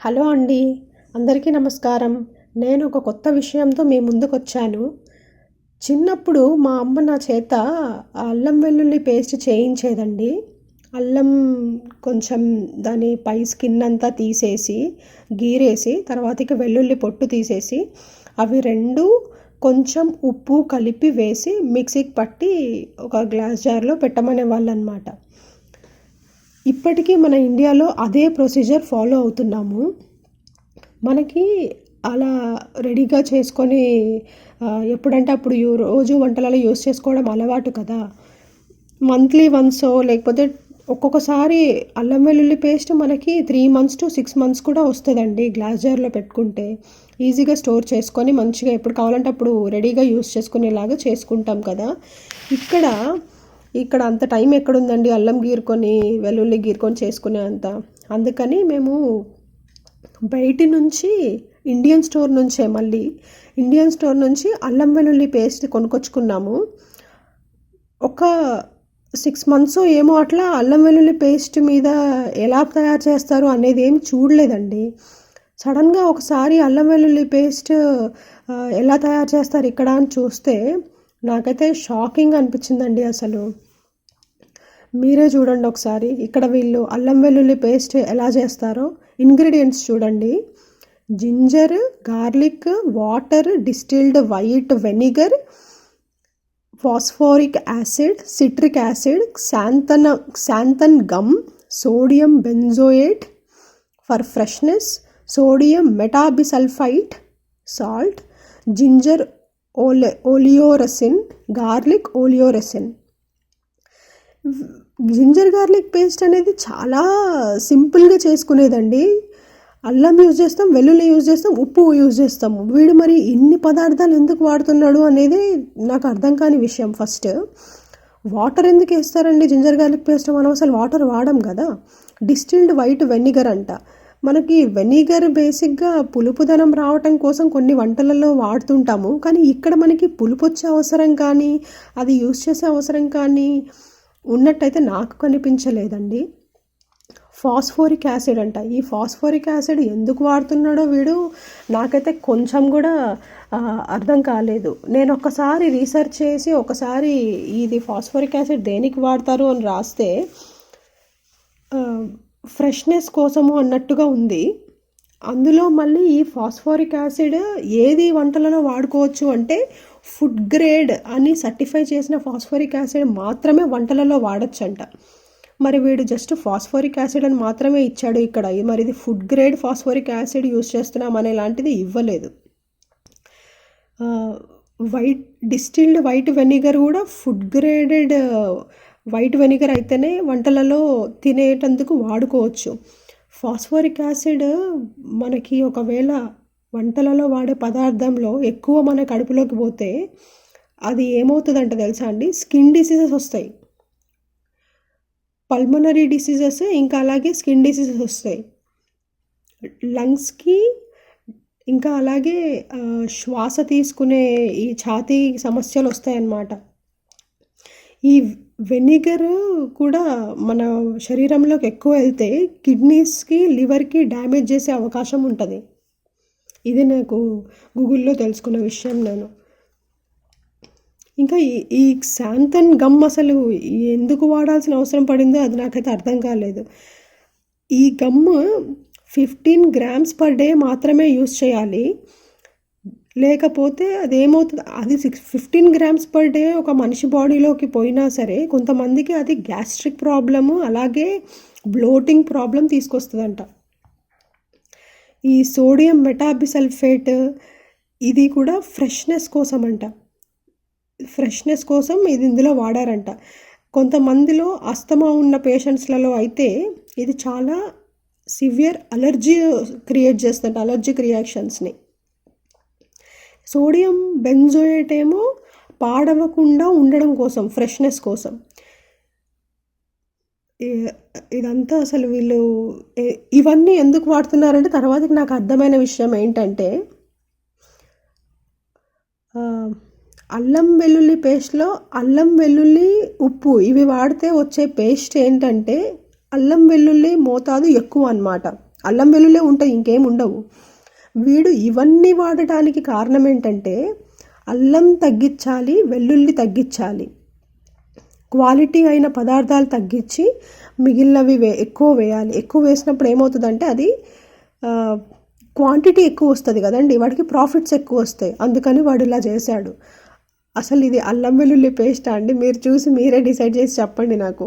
Hello అండి అందరికీ నమస్కారం. నేను ఒక కొత్త విషయంతో మీ ముందుకు వచ్చాను చిన్నప్పుడు మా అమ్మ నా చేత అల్లం వెల్లుల్లి పేస్ట్ చేయించేదండి. అల్లం కొంచెం దాని పై స్కిన్ అంతా తీసేసి గీరేసి తర్వాతకి వెల్లుల్లి పొట్టు తీసేసి అవి రెండు కొంచెం ఉప్పు కలిపి వేసి మిక్సీకి పట్టి ఒక గ్లాస్ జార్లో పెట్టమనే వాళ్ళు అనమాట ఇప్పటికీ మన ఇండియాలో అదే ప్రొసీజర్ ఫాలో అవుతున్నాము. మనకి అలా రెడీగా చేసుకొని ఎప్పుడంటే అప్పుడు రోజు వంటలలో యూస్ చేసుకోవడం అలవాటు కదా. మంత్లీ వన్స్ లేకపోతే ఒక్కొక్కసారి అల్లం వెల్లుల్లి పేస్ట్ మనకి three months to six months కూడా వస్తుందండి గ్లాస్ జార్లో పెట్టుకుంటే. ఈజీగా స్టోర్ చేసుకొని మంచిగా ఎప్పుడు కావాలంటే అప్పుడు రెడీగా యూస్ చేసుకునేలాగా చేసుకుంటాం కదా. ఇక్కడ ఇక్కడ అంత టైం ఎక్కడుందండి? అల్లం గీరుకొని వెల్లుల్లి గీరుకొని చేసుకునే అంత. అందుకని మేము బయటి నుంచి ఇండియన్ స్టోర్ నుంచే మళ్ళీ ఇండియన్ స్టోర్ నుంచి అల్లం వెల్లుల్లి పేస్ట్ కొనుక్కొచ్చుకున్నాము. ఒక సిక్స్ మంత్స్ ఏమో అట్లా అల్లం వెల్లుల్లి పేస్ట్ మీద ఎలా తయారు చేస్తారు అనేది ఏమి చూడలేదండి. సడన్గా ఒకసారి అల్లం వెల్లుల్లి పేస్ట్ ఎలా తయారు చేస్తారు ఇక్కడ అని చూస్తే నాకైతే షాకింగ్ అనిపించిందండి అసలు. మీరే చూడండి ఒకసారి. ఇక్కడ వీళ్ళు అల్లం వెల్లుల్లి పేస్ట్ ఎలా చేస్తారో. ఇంగ్రీడియంట్స్ చూడండి. Ginger garlic water distilled white vinegar phosphoric acid citric acid xanthan xanthan gum sodium benzoate for freshness sodium metabisulphite salt ginger ole oleoresin garlic oleoresin. Ginger garlic paste అనేది చాలా సింపుల్గా చేసుకునేదండి. అల్లం యూజ్ చేస్తాం వెల్లుల్లి use చేస్తాం ఉప్పు use చేస్తాం. వీడు మరి ఇన్ని పదార్థాలు ఎందుకు వాడుతున్నాడు అనేది నాకు అర్థం కాని విషయం ఫస్ట్. వాటర్ ఎందుకు వేస్తారండి జింజర్ గార్లిక్ పేస్ట్? మనం అసలు వాటర్ వాడం కదా. డిస్టిల్డ్ వైట్ వెనిగర్ అంట. మనకి వెనిగర్ బేసిక్గా పులుపుదనం రావటం కోసం కొన్ని వంటలలో వాడుతుంటాము. కానీ ఇక్కడ మనకి పులుపు వచ్చే అవసరం కానీ అది యూజ్ చేసే అవసరం కానీ ఉన్నట్టయితే నాకు కనిపించలేదండి. ఫాస్ఫోరిక్ యాసిడ్ అంట. ఈ ఫాస్ఫోరిక్ యాసిడ్ ఎందుకు వాడుతున్నాడో వీడు నాకైతే కొంచెం కూడా అర్థం కాలేదు. నేను ఒకసారి రీసెర్చ్ చేసి ఒకసారి ఇది ఫాస్ఫోరిక్ యాసిడ్ దేనికి వాడతారు అని రాస్తే ఫ్రెష్నెస్ కోసము అన్నట్టుగా ఉంది. అందులో మళ్ళీ ఈ ఫాస్ఫోరిక్ యాసిడ్ ఏది వంటలలో వాడుకోవచ్చు అంటే ఫుడ్ గ్రేడ్ అని సర్టిఫై చేసిన ఫాస్ఫోరిక్ యాసిడ్ మాత్రమే వంటలలో వాడచ్చంట. మరి వీడు జస్ట్ ఫాస్ఫోరిక్ యాసిడ్ అని మాత్రమే ఇచ్చాడు ఇక్కడ. మరి ఇది food grade phosphoric acid use చేస్తున్నాం అనే లాంటిది ఇవ్వలేదు. వైట్ డిస్టిల్డ్ వైట్ వెనిగర్ కూడా ఫుడ్ గ్రేడెడ్ వైట్ వెనిగర్ అయితేనే వంటలలో తినేటందుకు వాడుకోవచ్చు. ఫాస్ఫోరిక్ యాసిడ్ మనకి ఒకవేళ వంటలలో వాడే పదార్థంలో ఎక్కువ మన కడుపులోకి పోతే అది ఏమవుతుందంట తెలుసా అండి? స్కిన్ డిసీజెస్ వస్తాయి. పల్మనరీ డిసీజెస్ ఇంకా అలాగే స్కిన్ డిసీజెస్ వస్తాయి. లంగ్స్కి ఇంకా అలాగే శ్వాస తీసుకునే ఈ ఛాతీ సమస్యలు వస్తాయన్నమాట. ఈ వెనిగర్ కూడా మన శరీరంలోకి ఎక్కువ వెళ్తే కిడ్నీస్కి లివర్కి డ్యామేజ్ చేసే అవకాశం ఉంటుంది. ఇది నాకు గూగుల్లో తెలుసుకున్న విషయం నేను. ఇంకా ఈ ఈ శాంతన్ గమ్ అసలు ఎందుకు వాడాల్సిన అవసరం పడిందో అది నాకైతే అర్థం కాలేదు. ఈ gum fifteen grams per day మాత్రమే యూస్ చేయాలి. లేకపోతే అది ఏమవుతుంది అది six fifteen grams per day ఒక మనిషి బాడీలోకి పోయినా సరే కొంతమందికి అది గ్యాస్ట్రిక్ ప్రాబ్లము అలాగే బ్లోటింగ్ ప్రాబ్లం తీసుకొస్తుందంట. ఈ సోడియం మెటాబిసల్ఫేట్ ఇది కూడా ఫ్రెష్నెస్ కోసం అంట ఫ్రెష్నెస్ కోసం ఇది ఇందులో వాడారంట. కొంతమందిలో అస్తమా ఉన్న పేషెంట్స్లలో అయితే ఇది చాలా సివియర్ అలర్జీ క్రియేట్ చేస్తుందంట అలర్జిక్ రియాక్షన్స్ని. సోడియం బెంజోయేట్ ఏమో పాడవకుండా ఉండడం కోసం ఫ్రెష్నెస్ కోసం. ఇదంతా అసలు వీళ్ళు ఇవన్నీ ఎందుకు వాడుతున్నారంటే తర్వాతకి నాకు అర్థమైన విషయం ఏంటంటే అల్లం వెల్లుల్లి పేస్ట్లో అల్లం వెల్లుల్లి ఉప్పు ఇవి వాడితే వచ్చే పేస్ట్ ఏంటంటే అల్లం వెల్లుల్లి మోతాదు ఎక్కువ అన్నమాట. అల్లం వెల్లుల్లే ఉంటాయి ఇంకేం ఉండవు. వీడు ఇవన్నీ వాడటానికి కారణం ఏంటంటే అల్లం తగ్గించాలి వెల్లుల్లి తగ్గించాలి. క్వాలిటీ అయిన పదార్థాలు తగ్గించి మిగిలినవి వే ఎక్కువ వేయాలి. ఎక్కువ వేసినప్పుడు ఏమవుతుందంటే అది క్వాంటిటీ ఎక్కువ వస్తుంది కదండి. వాడికి ప్రాఫిట్స్ ఎక్కువ వస్తాయి. అందుకని వాడు ఇలా చేశాడు. అసలు ఇది అల్లం వెల్లుల్లి పేస్టా అండి? మీరు చూసి మీరే డిసైడ్ చేసి చెప్పండి నాకు.